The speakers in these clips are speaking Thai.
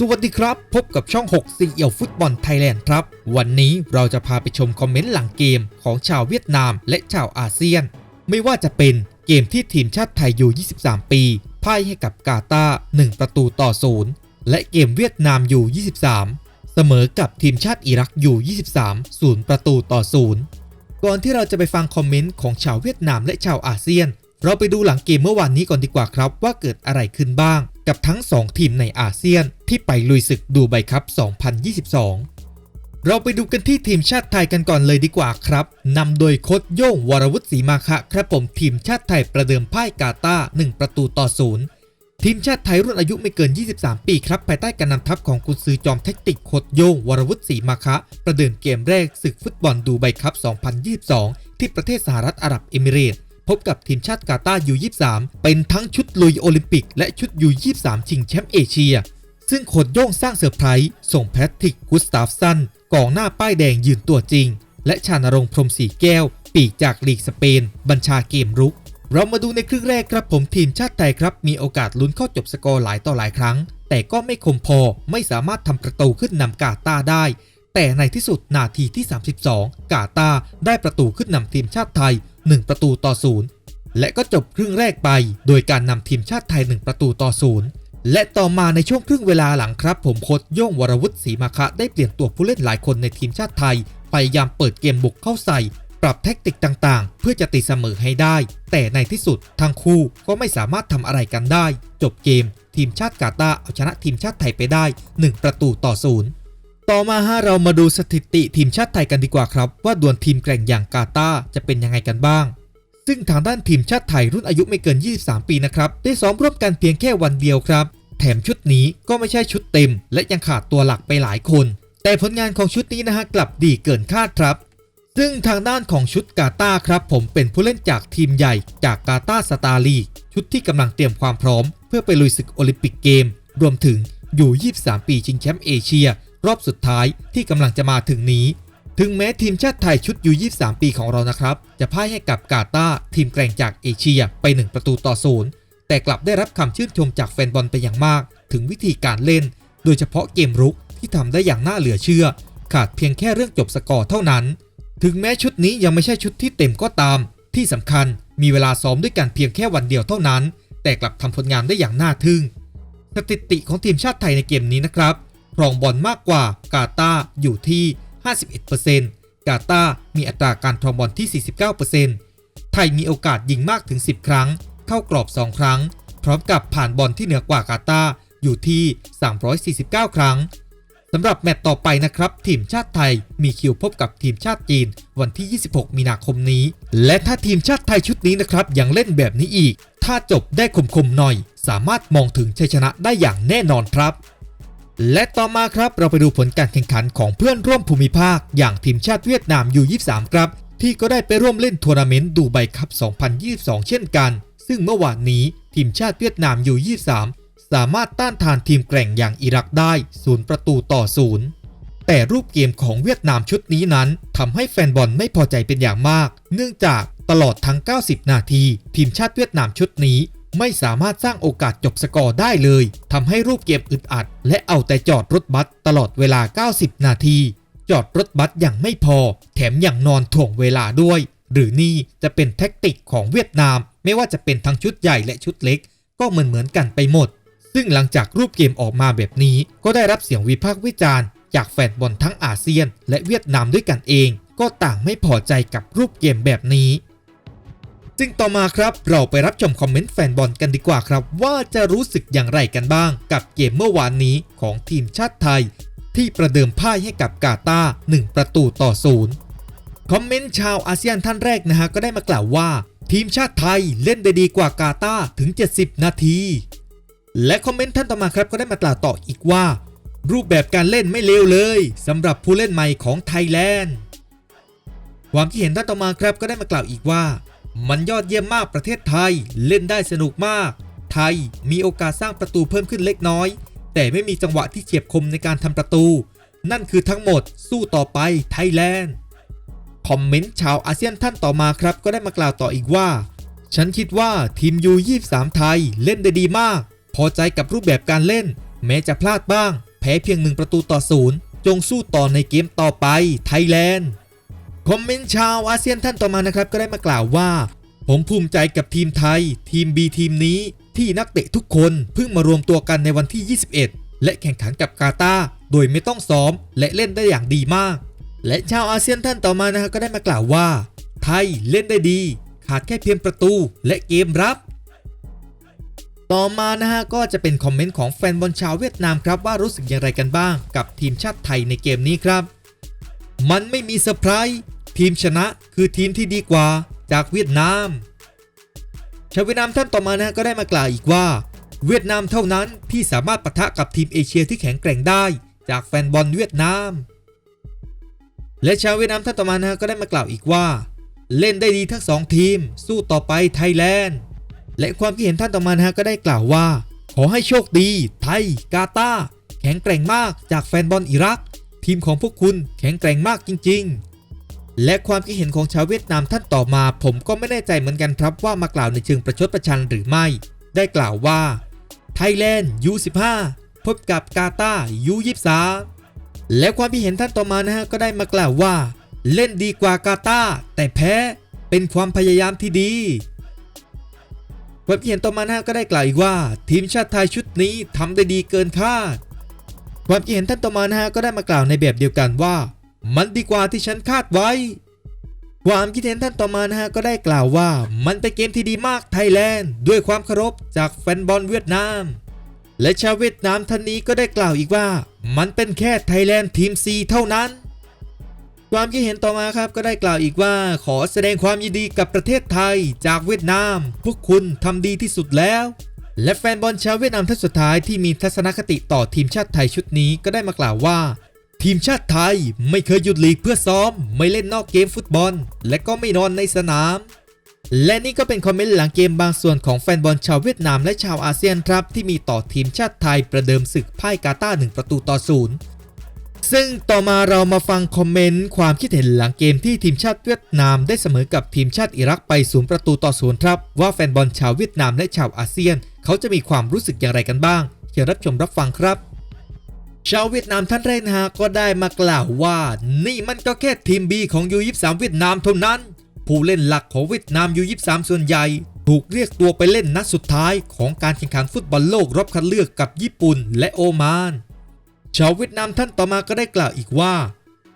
สวัสดีครับ พบกับช่อง6ซีเอียวฟุตบอลไทยแลนด์ครับ วันนี้เราจะพาไปชมคอมเมนต์หลังเกมของชาวเวียดนามและชาวอาเซียน ไม่ว่าจะเป็นเกมที่ทีมชาติไทยอยู่ 23 ปีพ่ายให้กับกาตาร์1ประตูต่อศูนย์และเกมเวียดนามอยู่ 23 เสมอกับทีมชาติอิรักอยู่ 23 0 ประตูต่อศูนย์ก่อนที่เราจะไปฟังคอมเมนต์ของชาวเวียดนามและชาวอาเซียน เราไปดูหลังเกมเมื่อวานนี้ก่อนดีกว่าครับว่าเกิดอะไรขึ้นบ้าง กับทั้ง 2 ทีมในอาเซียนที่ไปลุยศึกดูไบครับ2022 เราไปดูกันที่ทีมชาติไทยกันก่อนเลยดีกว่าครับ นำโดยโค้ชโย่งวรวุฒิศรีมาคะครับผมทีมชาติไทยประเดิมพ่ายกาตาร์1ประตูต่อศูนย์ทีมชาติไทยรุ่นอายุไม่เกิน 23 ปีครับ ภายใต้การนำทัพของกุนซือจอมเทคนิคโค้ชโย่งวรวุฒิศรีมาคะ ประเดิมเกมแรกศึกฟุตบอลดูไบครับ2022 ที่ประเทศสหรัฐอาหรับเอมิเรตส์ พบกับทีมชาติกาตาร์ยู23เป็นทั้งชุดลุยโอลิมปิก และชุดยู23ชิงแชมป์เอเชีย ซึ่งโคดโย่งสร้างเซอร์ไพรส์ส่งแพทริกกุสตาฟสันกองหน้าป้ายแดงยืนตัวจริง และชานรงพรมสีแก้ว ปีกจากลีกสเปน บัญชาเกมรุก เรามาดูในครึ่งแรกครับผมทีมชาติไทยครับ มีโอกาสลุ้นเข้าจบสกอร์หลายต่อหลายครั้ง แต่ก็ไม่คมพอไม่สามารถทำประตูขึ้นนำกาตาได้แต่ในที่สุดนาทีที่ 32 กาตาได้ประตูขึ้นนำทีมชาติไทย 1 ประตูต่อศูนย์และก็จบครึ่งแรกไป โดยการนำทีมชาติไทย 1 ประตูต่อศูนย์และต่อมาในช่วงครึ่งเวลาหลังครับ ผมโค้ชย่งวรวุฒิศรีมาคะได้เปลี่ยนตัวผู้เล่นหลายคนในทีมชาติไทยพยายามเปิดเกมบุกเข้าใส่ ปรับแทคติกต่างๆ เพื่อจะตีเสมอให้ได้ แต่ในที่สุดทั้งคู่ก็ไม่สามารถทำอะไรกันได้ จบเกม ทีมชาติกาตาร์เอาชนะทีมชาติไทยไปได้ 1 ประตูต่อศูนย์ ต่อมาฮะเรามาดูสถิติทีมชาติไทยกันดีกว่าครับ ว่าดวลทีมแกร่งอย่างกาตาจะเป็นยังไงกันบ้าง ซึ่งทางด้านทีมชาติไทยรุ่นอายุไม่เกิน 23 ปีนะครับได้ซ้อมร่วมกันเพียงแค่วันเดียวครับ แถมชุดนี้ก็ไม่ใช่ชุดเต็ม และยังขาดตัวหลักไปหลายคน แต่ผลงานของชุดนี้นะฮะกลับดีเกินคาดครับซึ่งทางด้านของชุดกาตาครับ ผมเป็นผู้เล่นจากทีมใหญ่จากกาตาสตาร์ลีชุดที่กำลังเตรียมความพร้อม เพื่อไปลุยศึกโอลิมปิกเกม รวมถึงอยู่ 23 ปีชิงแชมป์เอเชีย รอบสุดท้ายที่กำลังจะมาถึงนี้ ถึงแม้ทีมชาติไทยชุดยู23 ปีของเรานะครับ จะพ่ายให้กับกาตาทีมแกร่งจากเอเชียไป 1 ประตูต่อศูนย์แต่กลับได้รับคำชื่นชมจากแฟนบอลไปอย่างมาก ถึงวิธีการเล่น โดยเฉพาะเกมรุกที่ทำได้อย่างน่าเหลือเชื่อ ขาดเพียงแค่เรื่องจบสกอร์เท่านั้น ถึงแม้ชุดนี้ยังไม่ใช่ชุดที่เต็มก็ตาม ที่สำคัญมีเวลาซ้อมด้วยกันเพียงแค่วันเดียวเท่านั้น แต่กลับทำผลงานได้อย่างน่าทึ่งสถิติของทีมชาติไทยในเกมนี้นะครับ ครองบอลมากกว่ากาตาอยู่ที่ 51%กาตามีอัตราการครองบอลที่ 49%ไทยมีโอกาสยิงมากถึง 10 ครั้ง เข้ากรอบ 2 ครั้ง พร้อมกับผ่านบอลที่เหนือกว่ากาตาอยู่ที่ 349 ครั้งสำหรับแมตต์ต่อไปนะครับ ทีมชาติไทยมีคิวพบกับทีมชาติจีน วันที่ 26 มีนาคมนี้ และถ้าทีมชาติไทยชุดนี้นะครับยังเล่นแบบนี้อีก ถ้าจบได้คมๆหน่อย สามารถมองถึงชัยชนะได้อย่างแน่นอนครับ และต่อมาครับเราไปดูผลการแข่งขันของเพื่อนร่วมภูมิภาค อย่างทีมชาติเวียดนามยู23ครับ ที่ก็ได้ไปร่วมเล่นทัวร์นาเมนต์ดูไบคัพ 2022 เช่นกัน ซึ่งเมื่อวานนี้ทีมชาติเวียดนามยู23สามารถต้านทานทีมแกร่งอย่างอิรักได้ศูนย์ประตูต่อศูนย์แต่รูปเกมของเวียดนามชุดนี้นั้นทำให้แฟนบอลไม่พอใจเป็นอย่างมาก เนื่องจากตลอดทั้ง 90 นาที ทีมชาติเวียดนามชุดนี้ ไม่สามารถสร้างโอกาสจบสกอร์ได้เลยทำให้รูปเกมอึดอัด และเอาแต่จอดรถบัสตลอดเวลา 90 นาที จอดรถบัสอย่างไม่พอ แถมยังนอนถ่วงเวลาด้วย หรือนี่จะเป็นแท็กติกของเวียดนาม ไม่ว่าจะเป็นทั้งชุดใหญ่และชุดเล็ก ก็เหมือนเหมือนกันไปหมด ซึ่งหลังจากรูปเกมออกมาแบบนี้ ก็ได้รับเสียงวิพากษ์วิจารณ์จากแฟนบอลทั้งอาเซียน และเวียดนามด้วยกันเอง ก็ต่างไม่พอใจกับรูปเกมแบบนี้ ซึ่งต่อมาครับเราไปรับชมคอมเมนต์แฟนบอลกันดีกว่าครับ ว่าจะรู้สึกอย่างไรกันบ้าง กับเกมเมื่อวานนี้ของทีมชาติไทย ที่ประเดิมพ่ายให้กับกาตาร์1ประตูต่อศูนย์คอมเมนต์ชาวอาเซียนท่านแรกนะฮะก็ได้มากล่าวว่า ทีมชาติไทยเล่นได้ดีกว่ากาตาร์ถึง 70 นาที และคอมเมนต์ท่านต่อมาครับก็ได้มากล่าวต่ออีกว่า รูปแบบการเล่นไม่เลวเลยสำหรับผู้เล่นใหม่ของไทยแลนด์ความคิดเห็นท่านต่อมาครับก็ได้มากล่าวอีกว่า มันยอดเยี่ยมมากประเทศไทยเล่นได้สนุกมาก ไทยมีโอกาสสร้างประตูเพิ่มขึ้นเล็กน้อย แต่ไม่มีจังหวะที่เฉียบคมในการทำประตู นั่นคือทั้งหมดสู้ต่อไปไทยแลนด์คอมเมนต์ชาวอาเซียนท่านต่อมาครับ ก็ได้มากล่าวต่ออีกว่า ฉันคิดว่าทีมยู23 ไทยเล่นได้ดีมาก พอใจกับรูปแบบการเล่น แม้จะพลาดบ้าง แพ้เพียงหนึ่งประตูต่อศูนย์จงสู้ต่อในเกมต่อไปไทยแลนด์ คอมเมนต์ชาวอาเซียนท่านต่อมานะครับ ก็ได้มากล่าวว่า ผมภูมิใจกับทีมไทย ทีม B ทีมนี้ที่นักเตะทุกคนเพิ่งมารวมตัวกันในวันที่ 21 และแข่งขันกับกาตาร์โดยไม่ต้องซ้อม และเล่นได้อย่างดีมาก และชาวอาเซียนท่านต่อมานะครับก็ได้มากล่าวว่า ไทยเล่นได้ดี ขาดแค่เพียงประตูและเกมรับ ต่อมานะฮะก็จะเป็นคอมเมนต์ของแฟนบอลชาวเวียดนามครับว่ารู้สึกอย่างไรกันบ้าง กับทีมชาติไทยในเกมนี้ครับ มันไม่มีเซอร์ไพรส์ ทีมชนะคือทีมที่ดีกว่าจากเวียดนามชาวเวียดนามท่านต่อมานะก็ได้มากล่าวอีกว่า เวียดนามเท่านั้นที่สามารถปะทะกับทีมเอเชียที่แข็งแกร่งได้จากแฟนบอลเวียดนาม และชาวเวียดนามท่านต่อมานะก็ได้มากล่าวอีกว่า เล่นได้ดีทั้งสองทีม สู้ต่อไปไทยแลนด์และความคิดเห็นท่านต่อมานะก็ได้กล่าวว่า ขอให้โชคดี ไทย กาตาร์แข็งแกร่งมากจากแฟนบอลอิรัก ทีมของพวกคุณแข็งแกร่งมากจริง ๆ และความคิดเห็นของชาวเวียดนามท่านต่อมา ผมก็ไม่แน่ใจเหมือนกันครับว่ามากล่าวในเชิงประชดประชันหรือไม่ ได้กล่าวว่าไทยแลนด์ U15 พบกับกาตาร์ U23 และความคิดเห็นท่านต่อมานะฮะก็ได้มากล่าวว่า เล่นดีกว่ากาตาร์แต่แพ้เป็นความพยายามที่ดีความคิดเห็นต่อมานะฮะก็ได้กล่าวอีกว่า ทีมชาติไทยชุดนี้ทำได้ดีเกินคาดความคิดเห็นท่านต่อมานะฮะก็ได้มากล่าวในแบบเดียวกันว่า มันดีกว่าที่ฉันคาดไว้ ความคิดเห็นท่านต่อมานะฮะก็ได้กล่าวว่ามันเป็นเกมที่ดีมากไทยแลนด์ ด้วยความเคารพจากแฟนบอลเวียดนาม และชาวเวียดนามท่านนี้ก็ได้กล่าวอีกว่า มันเป็นแค่ไทยแลนด์ทีม C เท่านั้น ความคิดเห็นต่อมาครับก็ได้กล่าวอีกว่า ขอแสดงความยินดีกับประเทศไทยจากเวียดนาม พวกคุณทำดีที่สุดแล้วและแฟนบอลชาวเวียดนามท่านสุดท้ายที่มีทัศนคติต่อทีมชาติไทยชุดนี้ก็ได้มากล่าวว่า ทีมชาติไทยไม่เคยหยุดลีกเพื่อซ้อม ไม่เล่นนอกเกมฟุตบอล และก็ไม่นอนในสนาม และนี่ก็เป็นคอมเมนต์หลังเกมบางส่วนของแฟนบอลชาวเวียดนามและชาวอาเซียนครับ ที่มีต่อทีมชาติไทยประเดิมศึกพ่ายกาตาร์1ประตูต่อศูนย์ซึ่งต่อมาเรามาฟังคอมเมนต์ความคิดเห็นหลังเกมที่ทีมชาติเวียดนามได้เสมอกับทีมชาติอิรักไปศูนย์ประตูต่อศูนย์ครับ ว่าแฟนบอลชาวเวียดนามและชาวอาเซียน เขาจะมีความรู้สึกอย่างไรกันบ้างเชิญรับชมรับฟังครับ ชาวเวียดนามท่านแรกนะฮะก็ได้มากล่าวว่า นี่มันก็แค่ทีม B ของ U23 เวียดนามเท่านั้น ผู้เล่นหลักของเวียดนาม U23 ส่วนใหญ่ ถูกเรียกตัวไปเล่นนัดสุดท้ายของการแข่งขันฟุตบอลโลกรอบคัดเลือกกับญี่ปุ่นและโอมาน ชาวเวียดนามท่านต่อมาก็ได้กล่าวอีกว่า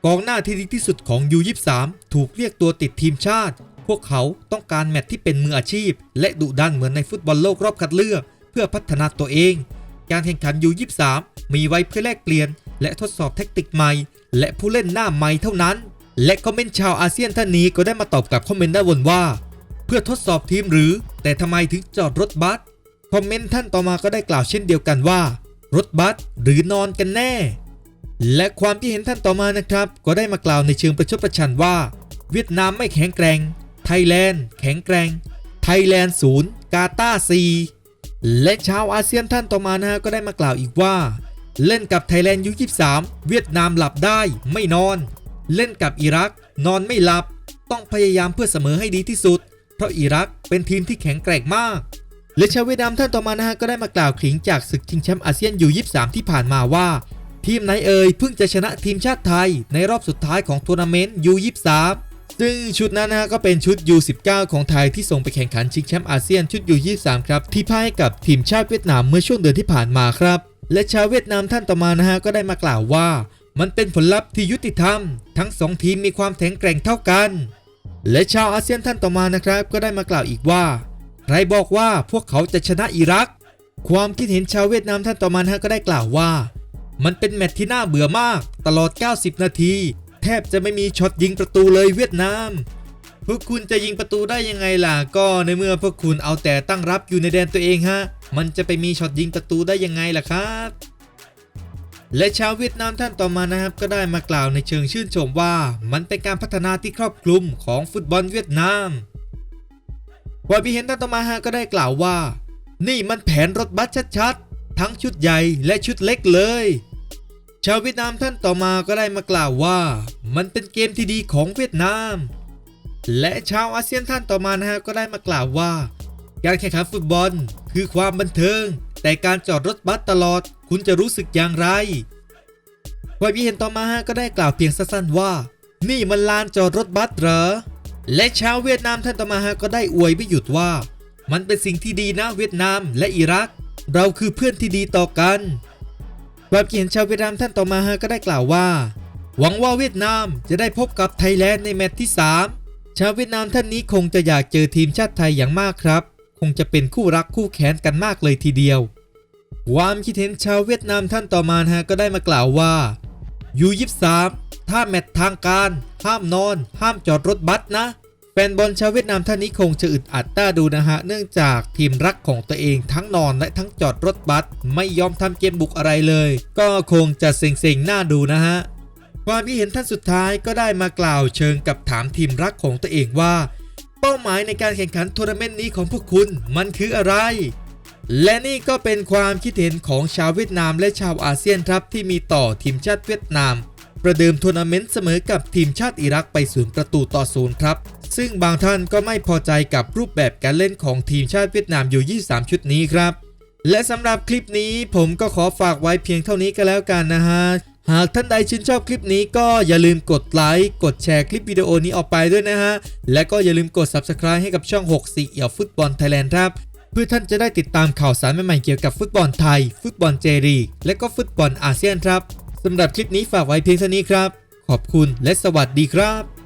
กองหน้าที่ดีที่สุดของ U23 ถูกเรียกตัวติดทีมชาติ พวกเขาต้องการแมตช์ที่เป็นมืออาชีพ และดุดันเหมือนในฟุตบอลโลกรอบคัดเลือก เพื่อพัฒนาตัวเอง การแข่งขัน U23 มีไว้เพื่อแลกเปลี่ยน และทดสอบแทคติกใหม่ และผู้เล่นหน้าใหม่เท่านั้น และคอมเมนต์ชาวอาเซียนท่านนี้ก็ได้มาตอบกับคอมเมนต์ด้านบนว่า เพื่อทดสอบทีมหรือ แต่ทำไมถึงจอดรถบัสคอมเมนต์ท่านต่อมาก็ได้กล่าวเช่นเดียวกันว่า รถบัสหรือนอนกันแน่ และความที่เห็นท่านต่อมานะครับ ก็ได้มากล่าวในเชิงประชดประชันว่า เวียดนามไม่แข็งแกร่งไทยแลนด์แข็งแกร่งไทยแลนด์ศูนย์กาตาร์ซี และชาวอาเซียนท่านต่อมานะฮะก็ได้มากล่าวอีกว่า เล่นกับไทยแลนด์ยู23 เวียดนามหลับได้ไม่นอน เล่นกับอิรัก นอนไม่หลับ ต้องพยายามเพื่อเสมอให้ดีที่สุด เพราะอิรักเป็นทีมที่แข็งแกร่งมาก และชาวเวียดนามท่านต่อมานะฮะก็ได้มากล่าวขิงจากศึกชิงแชมป์อาเซียนยู23ที่ผ่านมาว่า ทีมไหนเอ่ยเพิ่งจะชนะทีมชาติไทยในรอบสุดท้ายของทัวร์นาเมนต์ U23 ซึ่งชุดนั้นนะฮะก็เป็นชุด U19 ของไทยที่ส่งไปแข่งขันชิงแชมป์อาเซียนชุด U23 ครับที่พ่ายกับทีมชาติเวียดนามเมื่อช่วงเดือนที่ผ่านมาครับ และชาวเวียดนามท่านต่อมานะฮะก็ได้มากล่าวว่า มันเป็นผลลัพธ์ที่ยุติธรรม ทั้งสองทีมมีความแข็งแกร่งเท่ากัน และชาวอาเซียนท่านต่อมานะครับ ก็ได้มากล่าวอีกว่า ใครบอกว่าพวกเขาจะชนะอิรัก ความคิดเห็นชาวเวียดนามท่านต่อมานะฮะก็ได้กล่าวว่า มันเป็นแมตช์ที่น่าเบื่อมาก ตลอด 90 นาที บจะไม่มีช็อตยิงประตูเลยเวียดนาม พวกคุณจะยิงประตูได้ยังไงล่ะ ก็ในเมื่อพวกคุณเอาแต่ตั้งรับอยู่ในแดนตัวเองฮะ มันจะไปมีช็อตยิงประตูได้ยังไงล่ะครับและชาวเวียดนามท่านต่อมานะครับ ก็ได้มากล่าวในเชิงชื่นชมว่า มันเป็นการพัฒนาที่ครอบคลุมของฟุตบอลเวียดนามวามคิดเห็นท่านต่อมาฮะก็ได้กล่าวว่า นี่มันแผนรถบัสชัดๆ ทั้งชุดใหญ่และชุดเล็กเลย ชาวเวียดนามท่านต่อมาก็ได้มากล่าวว่า มันเป็นเกมที่ดีของเวียดนาม และชาวอาเซียนท่านต่อมานะฮะก็ได้มากล่าวว่า การแข่งขันฟุตบอล คือความบันเทิง แต่การจอดรถบัสตลอด คุณจะรู้สึกอย่างไรความคิดเห็นต่อมาฮะก็ได้กล่าวเพียงสั้นๆว่า นี่มันลานจอดรถบัสเหรอ และชาวเวียดนามท่านต่อมาฮะก็ได้อวยไม่หยุดว่า มันเป็นสิ่งที่ดีนะเวียดนามและอิรัก เราคือเพื่อนที่ดีต่อกัน ความคิดเห็นชาวเวียดนามท่านต่อมาฮะก็ได้กล่าวว่า หวังว่าเวียดนามจะได้พบกับไทยแลนด์ในแมตช์ที่ 3 ชาวเวียดนามท่านนี้คงจะอยากเจอทีมชาติไทยอย่างมากครับ คงจะเป็นคู่รักคู่แค้นกันมากเลยทีเดียว ความคิดเห็นชาวเวียดนามท่านต่อมาฮะก็ได้มากล่าวว่ายู23ถ้าแมตช์ทางการ ห้ามนอน ห้ามจอดรถบัสนะ แฟนบอลชาวเวียดนามท่านนี้คงจะอึดอัดต้าดูนะฮะ เนื่องจากทีมรักของตัวเองทั้งนอนและทั้งจอดรถบัสไม่ยอมทำเกมบุกอะไรเลย ก็คงจะเซ็งๆหน้าดูนะฮะ ความคิดเห็นท่านสุดท้ายก็ได้มากล่าวเชิงกับถามทีมรักของตัวเองว่า เป้าหมายในการแข่งขันทัวร์นาเมนต์นี้ของพวกคุณมันคืออะไร และนี่ก็เป็นความคิดเห็นของชาวเวียดนามและชาวอาเซียนครับที่มีต่อทีมชาติเวียดนาม ประเดิมทัวร์นาเมนต์เสมอกับทีมชาติอิรักไปศูนย์ประตูต่อศูนย์ครับ ซึ่งบางท่านก็ไม่พอใจกับรูปแบบการเล่นของทีมชาติเวียดนามอยู่ 23 ชุดนี้ครับ และสำหรับคลิปนี้ผมก็ขอฝากไว้เพียงเท่านี้ก็แล้วกันนะฮะ หากท่านใดชื่นชอบคลิปนี้ก็อย่าลืมกดไลค์ กดแชร์คลิปวิดีโอนี้ออกไปด้วยนะฮะ และก็อย่าลืมกด Subscribe ให้กับช่อง6 4เอี่ยวฟุตบอลไทยแลนด์ครับเพื่อท่านจะได้ติดตามข่าวสารใหม่ๆเกี่ยวกับฟุตบอลไทย ฟุตบอลเจรีและก็ฟุตบอลอาเซียนครับสำหรับคลิปนี้ฝากไว้เพียงเท่านี้ครับ ขอบคุณและสวัสดีครับ